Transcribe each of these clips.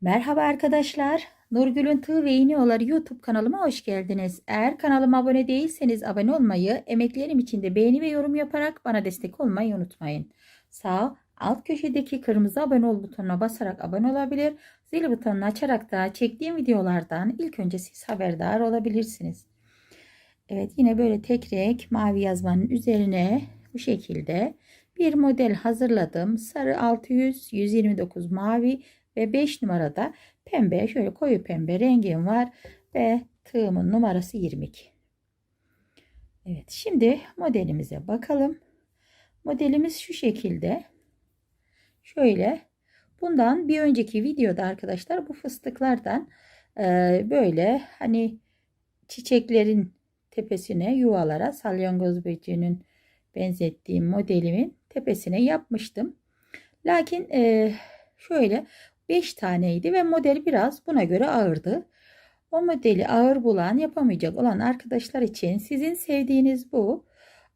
Merhaba arkadaşlar. Nurgül'ün Tığ ve İğneoğulları YouTube kanalıma hoş geldiniz. Eğer kanalıma abone değilseniz abone olmayı, emeklerim için de beğeni ve yorum yaparak bana destek olmayı unutmayın. Sağ alt köşedeki kırmızı abone ol butonuna basarak abone olabilir. Zil butonunu açarak da çektiğim videolardan ilk önce siz haberdar olabilirsiniz. Evet yine böyle tek renk mavi yazmanın üzerine bu şekilde bir model hazırladım. Sarı 600, 129 mavi ve 5 numarada pembe şöyle koyu pembe rengim var ve tığımın numarası 22. Evet şimdi modelimize bakalım. Modelimiz şu şekilde. Şöyle bundan bir önceki videoda arkadaşlar bu fıstıklardan e, böyle hani çiçeklerin tepesine yuvalara salyangoz böceğinin benzettiğim modelimin tepesine yapmıştım. Lakin e, şöyle 5 taneydi ve model biraz buna göre ağırdı. O modeli ağır bulan yapamayacak olan arkadaşlar için sizin sevdiğiniz bu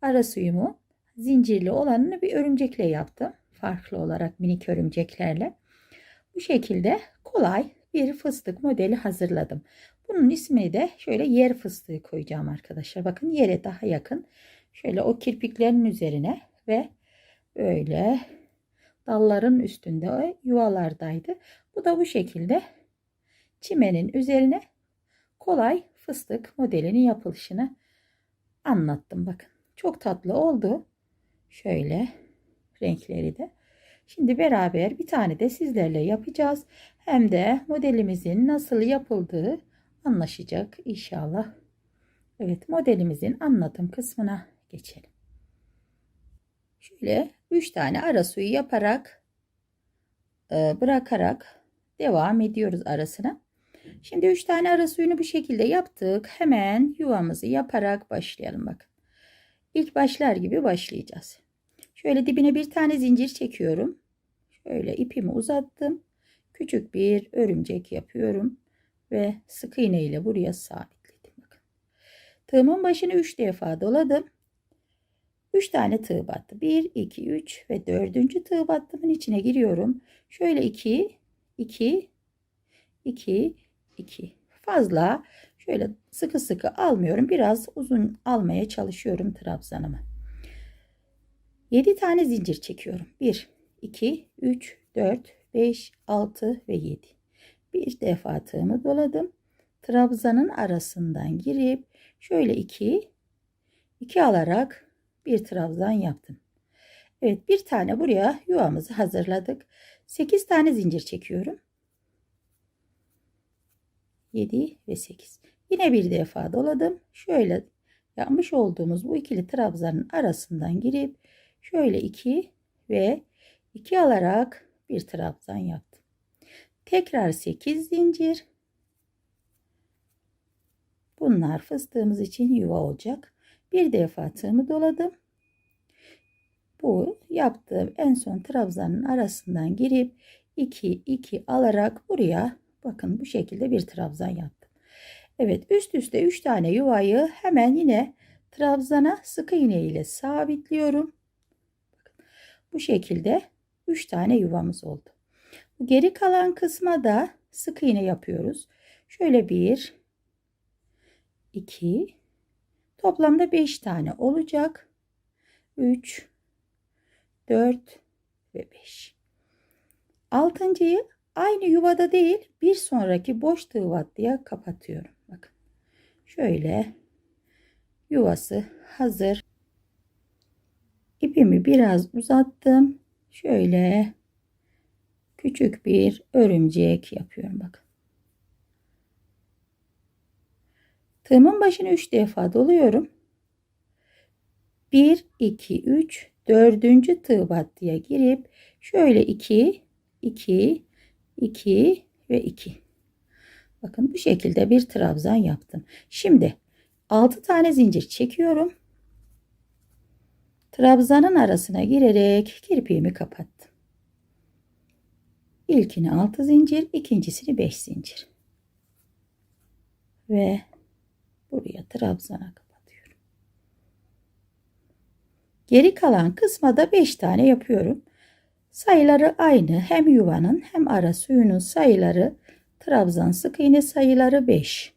ara suyumu zincirli olanını bir örümcekle yaptım. Farklı olarak minik örümceklerle. Bu şekilde kolay bir fıstık modeli hazırladım. Bunun ismi de şöyle yer fıstığı koyacağım arkadaşlar. Bakın yere daha yakın. Şöyle o kirpiklerin üzerine ve böyle dalların üstünde yuvalardaydı. Bu da bu şekilde çimenin üzerine kolay fıstık modelinin yapılışını anlattım. Bakın çok tatlı oldu. Şöyle renkleri de. Şimdi beraber bir tane de sizlerle yapacağız. Hem de modelimizin nasıl yapıldığı anlaşacak inşallah. Evet modelimizin anlatım kısmına geçelim. Şöyle 3 tane ara suyu yaparak e, bırakarak devam ediyoruz arasına. Şimdi 3 tane ara suyunu bu şekilde yaptık. Hemen yuvamızı yaparak başlayalım bakın. İlk başlar gibi başlayacağız. Şöyle dibine bir tane zincir çekiyorum. Şöyle ipimi uzattım. Küçük bir örümcek yapıyorum ve sık iğne ile buraya sabitledim bakın. Tığımın başını 3 defa doladım. 3 tane tığ battı. 1, 2, 3 ve 4. tığ battımın içine giriyorum. Şöyle 2, 2, 2, 2. Fazla şöyle sıkı sıkı almıyorum. Biraz uzun almaya çalışıyorum trabzanımı. 7 tane zincir çekiyorum. 1, 2, 3, 4, 5, 6 ve 7. Bir defa tığımı doladım. Trabzanın arasından girip şöyle 2, 2 alarak bir trabzan yaptım. Evet bir tane buraya yuvamızı hazırladık. 8 tane zincir çekiyorum. 7 ve 8. Yine bir defa doladım. Şöyle yapmış olduğumuz bu ikili trabzanın arasından girip şöyle 2 ve 2 alarak bir trabzan yaptım. Tekrar 8 zincir. Bunlar fıstığımız için yuva olacak. Bir defa tığımı doladım. Bu yaptığım en son trabzanın arasından girip 2 2 alarak buraya bakın bu şekilde bir trabzan yaptım. Evet üst üste 3 tane yuvayı hemen yine trabzana sık iğne ile sabitliyorum. Bu şekilde 3 tane yuvamız oldu. Geri kalan kısma da sık iğne yapıyoruz. Şöyle bir 2 Toplamda 5 tane olacak. 3, 4 ve 5. Altıncıyı aynı yuvada değil bir sonraki boş tığ kapatıyorum. Bakın şöyle yuvası hazır. İpimi biraz uzattım. Şöyle küçük bir örümcek yapıyorum bakın. Tığımın başını 3 defa doluyorum. 1, 2, 3, 4. tığ battıya girip şöyle 2, 2, 2 ve 2. Bakın bu şekilde bir trabzan yaptım. Şimdi 6 tane zincir çekiyorum. Trabzanın arasına girerek kirpiğimi kapattım. İlkini 6 zincir, ikincisini 5 zincir. Ve trabzana kapatıyorum. Geri kalan kısma da 5 tane yapıyorum. Sayıları aynı. Hem yuvanın hem ara suyunun sayıları trabzan sık iğne sayıları 5.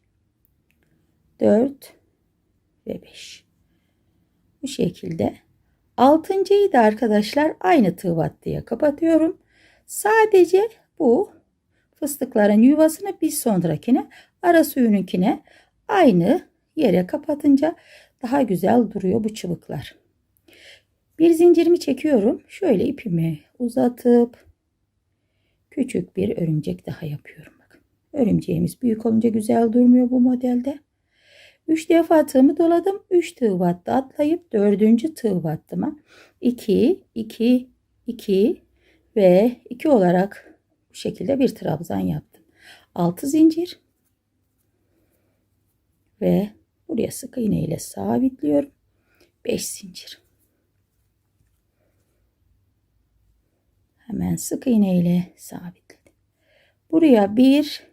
4 ve 5. Bu şekilde. Altıncıyı da arkadaşlar aynı tığ battıya kapatıyorum. Sadece bu fıstıkların yuvasını bir sonrakine ara suyununkine aynı yere kapatınca daha güzel duruyor bu çubuklar. Bir zincirimi çekiyorum. Şöyle ipimi uzatıp küçük bir örümcek daha yapıyorum. Bakın. Örümceğimiz büyük olunca güzel durmuyor bu modelde. 3 defa tığımı doladım. 3 tığ battı atlayıp 4. tığ battıma 2 2 2 ve 2 olarak bu şekilde bir trabzan yaptım. 6 zincir ve buraya sık iğne ile sabitliyorum. 5 zincir. Hemen sık iğne ile sabitledim. Buraya 1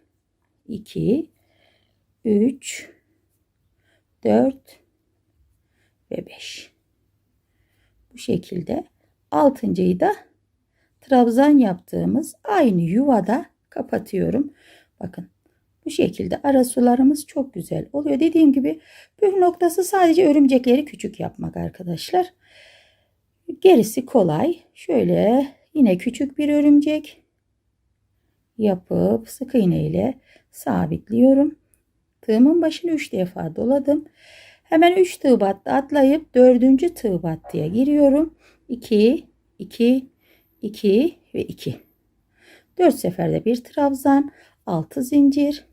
2 3 4 ve 5. Bu şekilde altıncıyı da trabzan yaptığımız aynı yuvada kapatıyorum. Bakın bu şekilde ara sularımız çok güzel oluyor. Dediğim gibi püf noktası sadece örümcekleri küçük yapmak arkadaşlar. Gerisi kolay. Şöyle yine küçük bir örümcek yapıp sık iğne ile sabitliyorum. Tığımın başını 3 defa doladım. Hemen 3 tığ battı atlayıp 4. tığ battıya giriyorum. 2 2 2 ve 2. 4 seferde bir trabzan, 6 zincir.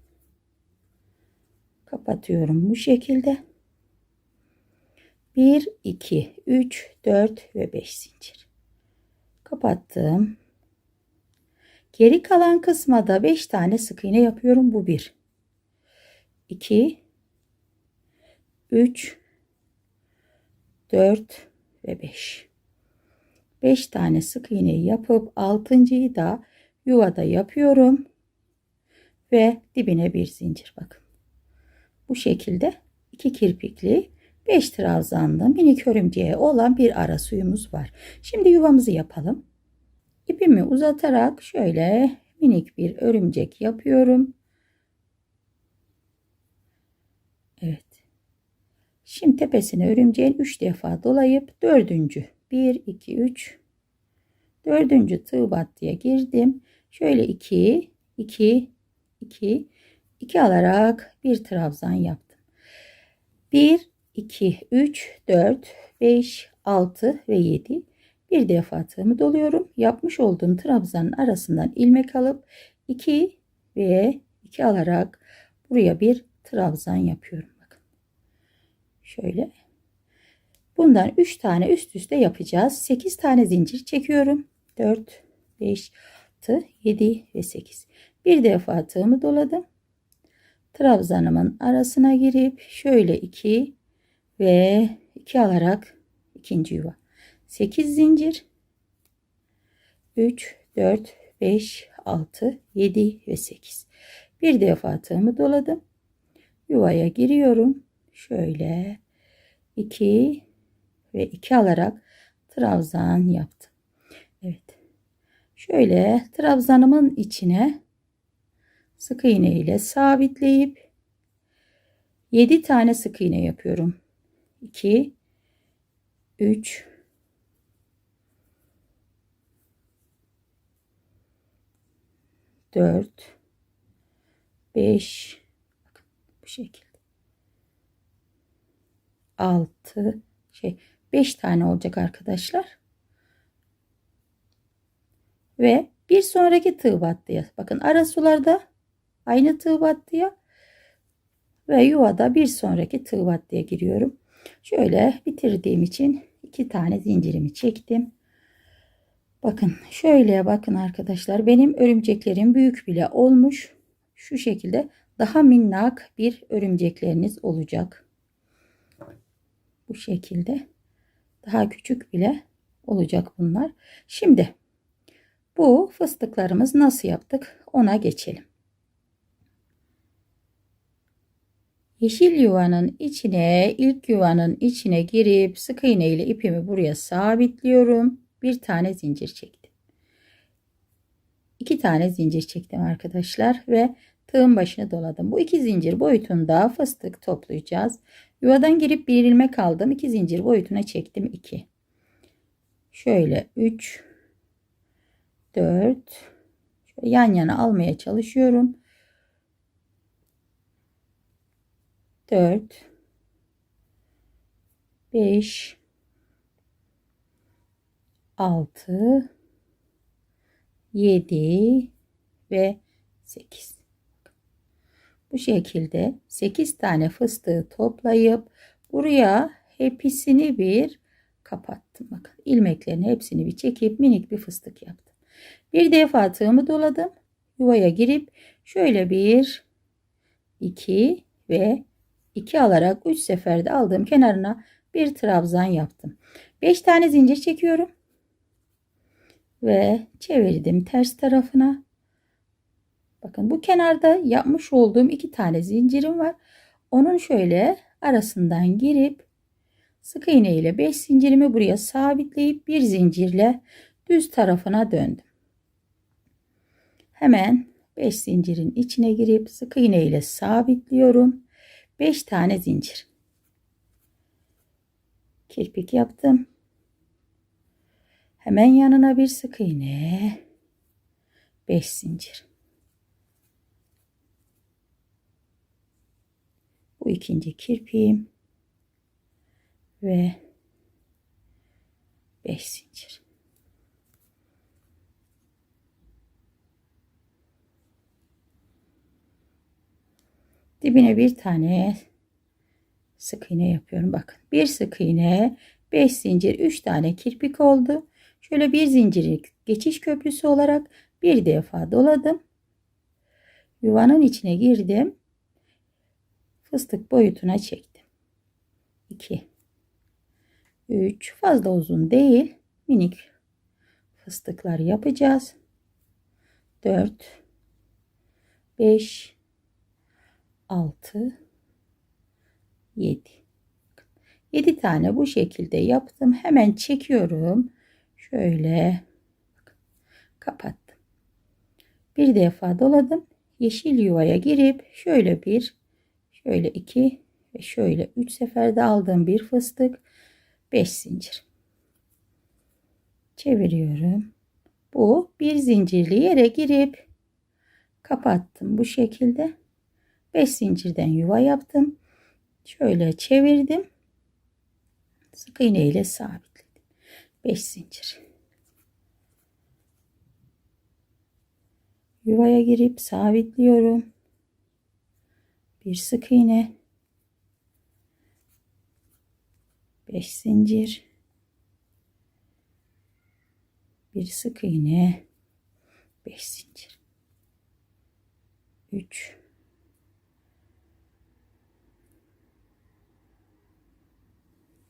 Kapatıyorum bu şekilde. 1 2 3 4 ve 5 zincir. Kapattım. Geri kalan kısma da 5 tane sık iğne yapıyorum. Bu 1. 2 3 4 ve 5 5 tane sık iğne yapıp altıncıyı da yuvada yapıyorum ve dibine bir zincir bakın bu şekilde iki kirpikli 5 trabzanlı minik örümceğe olan bir ara suyumuz var. Şimdi yuvamızı yapalım. İpimi uzatarak şöyle minik bir örümcek yapıyorum. Evet. Şimdi tepesine örümceğin 3 defa dolayıp dördüncü. 1 2 3 dördüncü tığ battıya girdim. Şöyle 2 2 2 2 alarak bir trabzan yaptım. 1 2 3 4 5 6 ve 7 bir defa tığımı doluyorum. Yapmış olduğum trabzanın arasından ilmek alıp 2 ve 2 alarak buraya bir trabzan yapıyorum. Bakın. Şöyle. Bundan 3 tane üst üste yapacağız. 8 tane zincir çekiyorum. 4, 5, 6, 7 ve 8. Bir defa tığımı doladım. Trabzanımın arasına girip şöyle 2 ve 2 alarak ikinci yuva. 8 zincir. 3, 4, 5, 6, 7 ve 8. Bir defa tığımı doladım yuvaya giriyorum. Şöyle 2 ve 2 alarak trabzan yaptım. Evet. Şöyle trabzanımın içine sık iğne ile sabitleyip 7 tane sık iğne yapıyorum. 2 3 4 5 bu şekilde. 6 şey 5 tane olacak arkadaşlar. Ve bir sonraki tığ battıya bakın ara sularda aynı tığ battıya ve yuvada bir sonraki tığ battıya giriyorum. Şöyle bitirdiğim için iki tane zincirimi çektim. Bakın şöyle bakın arkadaşlar benim örümceklerim büyük bile olmuş. Şu şekilde daha minnak bir örümcekleriniz olacak. Bu şekilde daha küçük bile olacak bunlar. Şimdi bu fıstıklarımız nasıl yaptık ona geçelim. Yeşil yuvanın içine ilk yuvanın içine girip sık iğne ile ipimi buraya sabitliyorum. Bir tane zincir çektim. iki tane zincir çektim arkadaşlar ve tığın başını doladım. Bu iki zincir boyutunda fıstık toplayacağız. Yuvadan girip bir ilmek aldım. iki zincir boyutuna çektim 2. Şöyle 3 4 şöyle yan yana almaya çalışıyorum. 4 5 6 7 ve 8. Bu şekilde 8 tane fıstığı toplayıp buraya hepsini bir kapattım. Bakın ilmeklerin hepsini bir çekip minik bir fıstık yaptım. Bir defa tığımı doladım. Yuvaya girip şöyle bir 2 ve 2 alarak 3 seferde aldığım kenarına bir trabzan yaptım. 5 tane zincir çekiyorum. Ve çevirdim ters tarafına. Bakın bu kenarda yapmış olduğum iki tane zincirim var. Onun şöyle arasından girip sık iğne ile 5 zincirimi buraya sabitleyip bir zincirle düz tarafına döndüm. Hemen 5 zincirin içine girip sık iğne ile sabitliyorum. 5 tane zincir. Kirpik yaptım. Hemen yanına bir sık iğne. 5 zincir. Bu ikinci kirpiğim ve 5 zincir. Dibine bir tane sık iğne yapıyorum. Bakın bir sık iğne, 5 zincir, 3 tane kirpik oldu. Şöyle bir zinciri geçiş köprüsü olarak bir defa doladım. Yuvanın içine girdim. Fıstık boyutuna çektim. 2 3 fazla uzun değil. Minik fıstıklar yapacağız. 4 5 6 7 7 tane bu şekilde yaptım. Hemen çekiyorum. Şöyle kapattım. Bir defa doladım. Yeşil yuvaya girip şöyle bir, şöyle iki ve şöyle üç seferde aldığım bir fıstık. Beş zincir. Çeviriyorum. Bu bir zincirli yere girip kapattım bu şekilde. Beş zincirden yuva yaptım. Şöyle çevirdim. Sık iğne ile sabit. 5 zincir. Yuvaya girip sabitliyorum. Bir sık iğne. 5 zincir. Bir sık iğne. 5 zincir. 3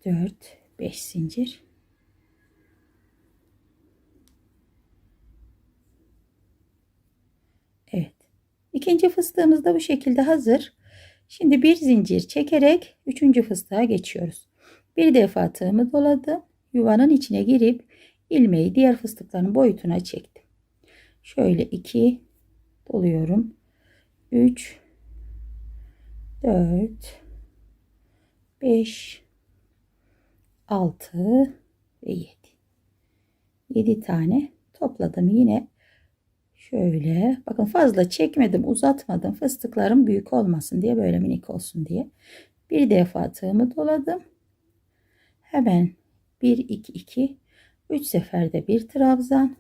4 5 zincir Evet. İkinci fıstığımız da bu şekilde hazır. Şimdi bir zincir çekerek üçüncü fıstığa geçiyoruz. Bir defa tığımı doladım. Yuvanın içine girip ilmeği diğer fıstıkların boyutuna çektim. Şöyle iki doluyorum. 3 4 5 6 ve 7 7 tane topladım yine Şöyle bakın fazla çekmedim uzatmadım fıstıklarım büyük olmasın diye böyle minik olsun diye. Bir defa tığımı doladım. Hemen 1 2 2 3 seferde bir trabzan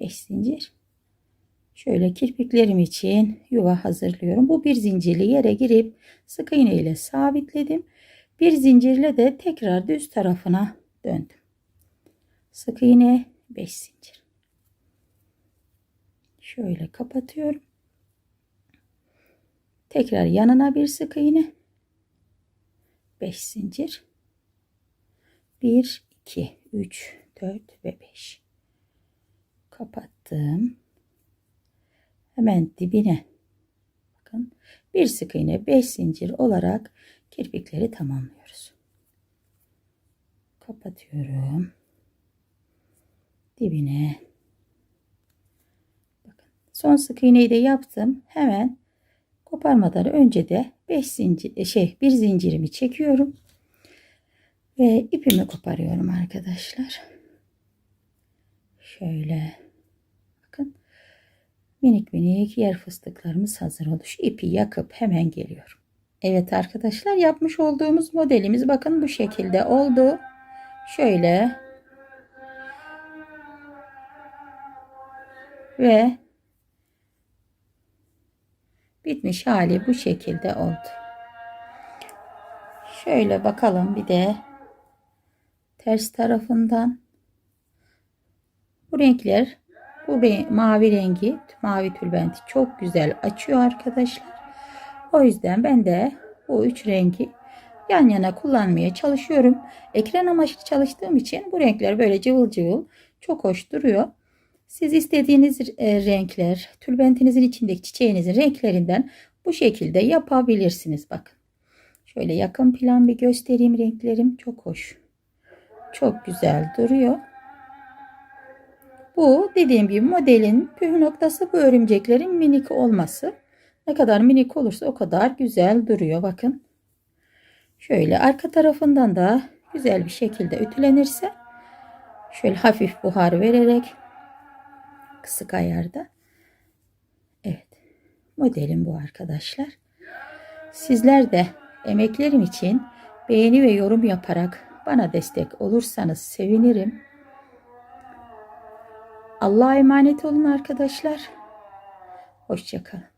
5 zincir. Şöyle kirpiklerim için yuva hazırlıyorum. Bu bir zincirli yere girip sık iğne ile sabitledim. Bir zincirle de tekrar düz tarafına döndüm. Sık iğne 5 zincir. Şöyle kapatıyorum. Tekrar yanına bir sık iğne. 5 zincir. 1 2 3 4 ve 5. Kapattım. Hemen dibine bakın bir sık iğne 5 zincir olarak kirpikleri tamamlıyoruz. Kapatıyorum. Dibine Son sık iğneyi de yaptım. Hemen koparmadan önce de 5 zincir şey bir zincirimi çekiyorum ve ipimi koparıyorum arkadaşlar. Şöyle bakın minik minik yer fıstıklarımız hazır oldu. Şu ipi yakıp hemen geliyorum. Evet arkadaşlar yapmış olduğumuz modelimiz bakın bu şekilde oldu. Şöyle ve bitmiş hali bu şekilde oldu. Şöyle bakalım bir de ters tarafından bu renkler bu mavi rengi mavi tülbenti çok güzel açıyor arkadaşlar. O yüzden ben de bu üç rengi yan yana kullanmaya çalışıyorum. Ekran amaçlı çalıştığım için bu renkler böyle cıvıl cıvıl çok hoş duruyor. Siz istediğiniz e, renkler, tülbentinizin içindeki çiçeğinizin renklerinden bu şekilde yapabilirsiniz. Bakın. Şöyle yakın plan bir göstereyim renklerim. Çok hoş. Çok güzel duruyor. Bu dediğim gibi modelin püf noktası bu örümceklerin minik olması. Ne kadar minik olursa o kadar güzel duruyor. Bakın. Şöyle arka tarafından da güzel bir şekilde ütülenirse şöyle hafif buhar vererek kısık ayarda. Evet. Modelim bu arkadaşlar. Sizler de emeklerim için beğeni ve yorum yaparak bana destek olursanız sevinirim. Allah'a emanet olun arkadaşlar. Hoşçakalın.